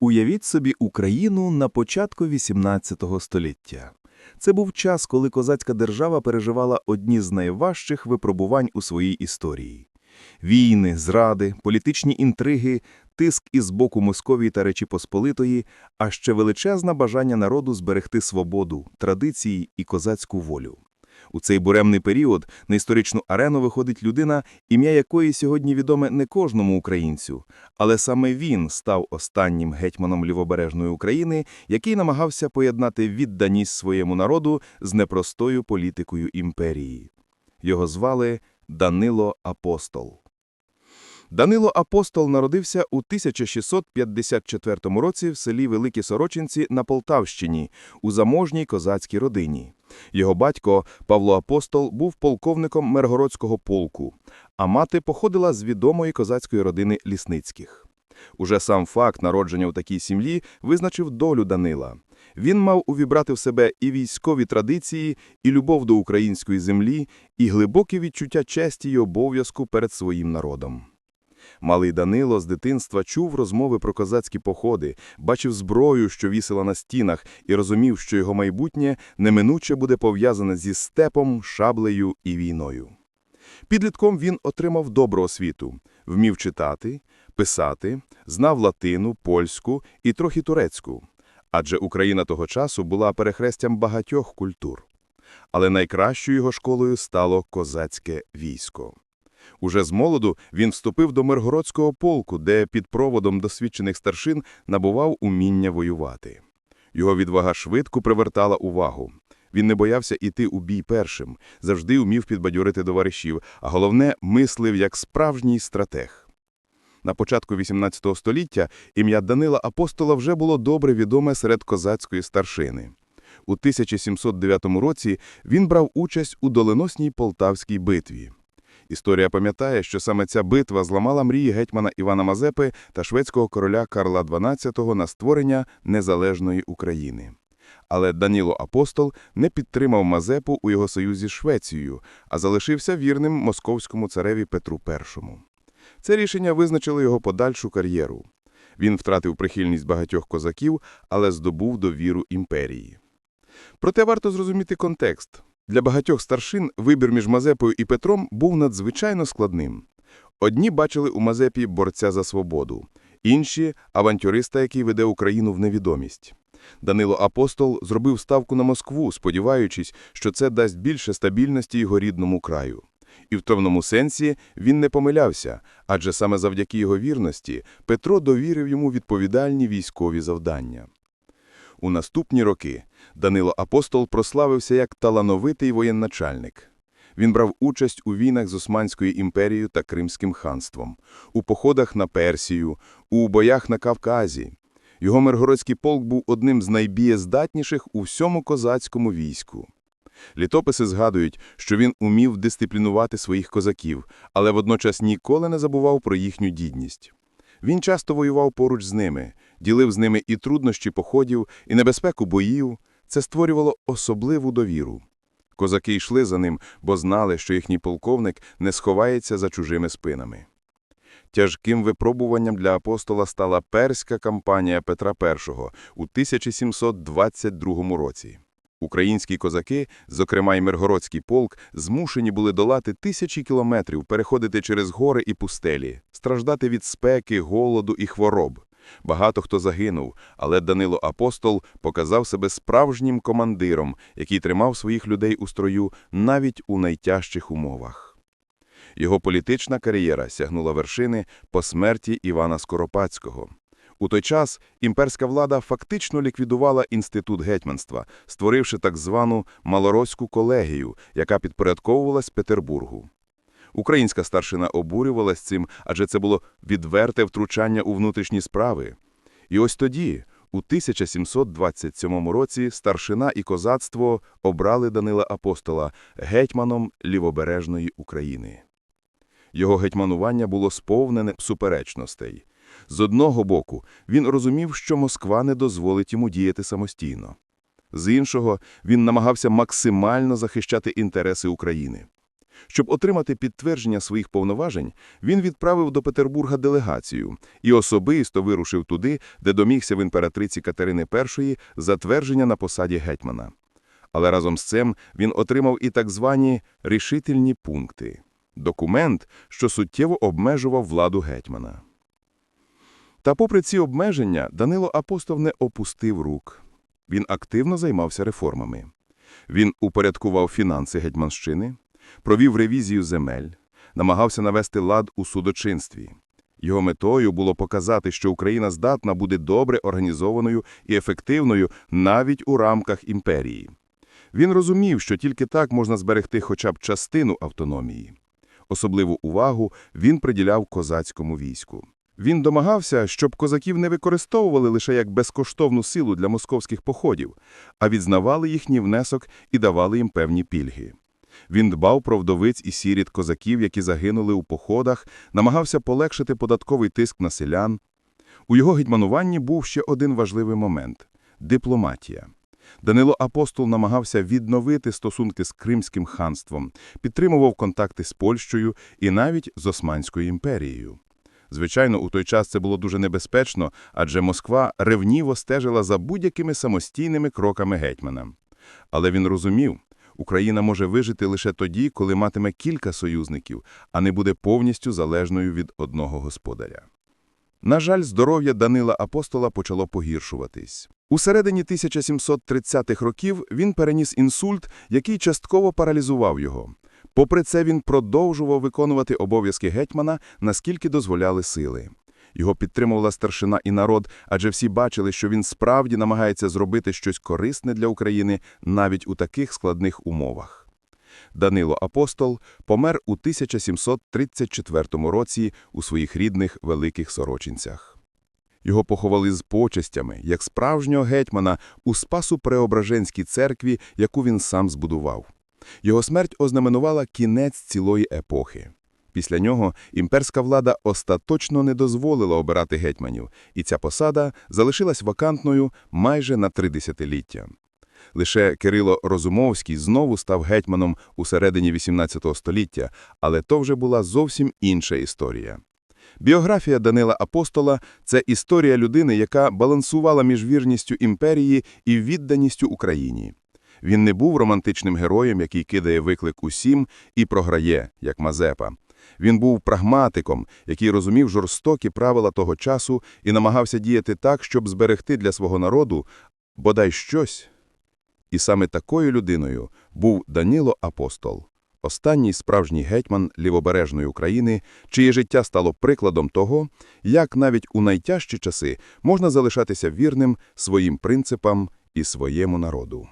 Уявіть собі Україну на початку XVIII століття. Це був час, коли козацька держава переживала одні з найважчих випробувань у своїй історії. Війни, зради, політичні інтриги, тиск із боку Московії та Речі Посполитої, а ще величезне бажання народу зберегти свободу, традиції і козацьку волю. У цей буремний період на історичну арену виходить людина, ім'я якої сьогодні відоме не кожному українцю, але саме він став останнім гетьманом лівобережної України, який намагався поєднати відданість своєму народу з непростою політикою імперії. Його звали Данило Апостол. Данило Апостол народився у 1654 році в селі Великі Сорочинці на Полтавщині у заможній козацькій родині. Його батько Павло Апостол був полковником Миргородського полку, а мати походила з відомої козацької родини Лісницьких. Уже сам факт народження у такій сім'ї визначив долю Данила. Він мав увібрати в себе і військові традиції, і любов до української землі, і глибоке відчуття честі й обов'язку перед своїм народом. Малий Данило з дитинства чув розмови про козацькі походи, бачив зброю, що вісила на стінах, і розумів, що його майбутнє неминуче буде пов'язане зі степом, шаблею і війною. Підлітком він отримав добру освіту, вмів читати, писати, знав латину, польську і трохи турецьку. Адже Україна того часу була перехрестям багатьох культур. Але найкращою його школою стало козацьке військо. Уже з молоду він вступив до Миргородського полку, де під проводом досвідчених старшин набував уміння воювати. Його відвага швидко привертала увагу. Він не боявся іти у бій першим, завжди умів підбадьорити товаришів, а головне – мислив як справжній стратег. На початку XVIII століття ім'я Данила Апостола вже було добре відоме серед козацької старшини. У 1709 році він брав участь у доленосній Полтавській битві. Історія пам'ятає, що саме ця битва зламала мрії гетьмана Івана Мазепи та шведського короля Карла XII на створення незалежної України. Але Даніло Апостол не підтримав Мазепу у його союзі з Швецією, а залишився вірним московському цареві Петру І. Це рішення визначило його подальшу кар'єру. Він втратив прихильність багатьох козаків, але здобув довіру імперії. Проте варто зрозуміти контекст. Для багатьох старшин вибір між Мазепою і Петром був надзвичайно складним. Одні бачили у Мазепі борця за свободу, інші – авантюриста, який веде Україну в невідомість. Данило Апостол зробив ставку на Москву, сподіваючись, що це дасть більше стабільності його рідному краю. І в певному сенсі він не помилявся, адже саме завдяки його вірності Петро довірив йому відповідальні військові завдання. У наступні роки Данило Апостол прославився як талановитий воєначальник. Він брав участь у війнах з Османською імперією та Кримським ханством, у походах на Персію, у боях на Кавказі. Його Миргородський полк був одним з найбієздатніших у всьому козацькому війську. Літописи згадують, що він умів дисциплінувати своїх козаків, але водночас ніколи не забував про їхню дідність. Він часто воював поруч з ними, ділив з ними і труднощі походів, і небезпеку боїв. Це створювало особливу довіру. Козаки йшли за ним, бо знали, що їхній полковник не сховається за чужими спинами. Тяжким випробуванням для апостола стала перська кампанія Петра І у 1722 році. Українські козаки, зокрема й Миргородський полк, змушені були долати тисячі кілометрів, переходити через гори і пустелі, страждати від спеки, голоду і хвороб. Багато хто загинув, але Данило Апостол показав себе справжнім командиром, який тримав своїх людей у строю навіть у найтяжчих умовах. Його політична кар'єра сягнула вершини по смерті Івана Скоропадського. У той час імперська влада фактично ліквідувала інститут гетьманства, створивши так звану Малоросську колегію, яка підпорядковувалась Петербургу. Українська старшина обурювалась цим, адже це було відверте втручання у внутрішні справи. І ось тоді, у 1727 році, старшина і козацтво обрали Данила Апостола гетьманом лівобережної України. Його гетьманування було сповнене суперечностей. З одного боку, він розумів, що Москва не дозволить йому діяти самостійно. З іншого, він намагався максимально захищати інтереси України. Щоб отримати підтвердження своїх повноважень, він відправив до Петербурга делегацію і особисто вирушив туди, де домігся в імператриці Катерини І затвердження на посаді гетьмана. Але разом з цим він отримав і так звані «рішительні пункти» – документ, що суттєво обмежував владу гетьмана. Та попри ці обмеження, Данило Апостол не опустив рук. Він активно займався реформами. Він упорядкував фінанси Гетьманщини, провів ревізію земель, намагався навести лад у судочинстві. Його метою було показати, що Україна здатна бути добре організованою і ефективною навіть у рамках імперії. Він розумів, що тільки так можна зберегти хоча б частину автономії. Особливу увагу він приділяв козацькому війську. Він домагався, щоб козаків не використовували лише як безкоштовну силу для московських походів, а відзнавали їхній внесок і давали їм певні пільги. Він дбав про вдовиць і сіріт козаків, які загинули у походах, намагався полегшити податковий тиск на селян. У його гетьмануванні був ще один важливий момент – дипломатія. Данило Апостол намагався відновити стосунки з Кримським ханством, підтримував контакти з Польщею і навіть з Османською імперією. Звичайно, у той час це було дуже небезпечно, адже Москва ревніво стежила за будь-якими самостійними кроками гетьмана. Але він розумів, Україна може вижити лише тоді, коли матиме кілька союзників, а не буде повністю залежною від одного господаря. На жаль, здоров'я Данила Апостола почало погіршуватись. У середині 1730-х років він переніс інсульт, який частково паралізував його. Попри це він продовжував виконувати обов'язки гетьмана, наскільки дозволяли сили. Його підтримувала старшина і народ, адже всі бачили, що він справді намагається зробити щось корисне для України навіть у таких складних умовах. Данило Апостол помер у 1734 році у своїх рідних Великих Сорочинцях. Його поховали з почестями, як справжнього гетьмана, у Спасу-Преображенській церкві, яку він сам збудував. Його смерть ознаменувала кінець цілої епохи. Після нього імперська влада остаточно не дозволила обирати гетьманів, і ця посада залишилась вакантною майже на три десятиліття. Лише Кирило Розумовський знову став гетьманом у середині XVIII століття, але то вже була зовсім інша історія. Біографія Данила Апостола – це історія людини, яка балансувала між вірністю імперії і відданістю Україні. Він не був романтичним героєм, який кидає виклик усім і програє, як Мазепа. Він був прагматиком, який розумів жорстокі правила того часу і намагався діяти так, щоб зберегти для свого народу бодай щось. І саме такою людиною був Данило Апостол, останній справжній гетьман лівобережної України, чиє життя стало прикладом того, як навіть у найтяжчі часи можна залишатися вірним своїм принципам і своєму народу.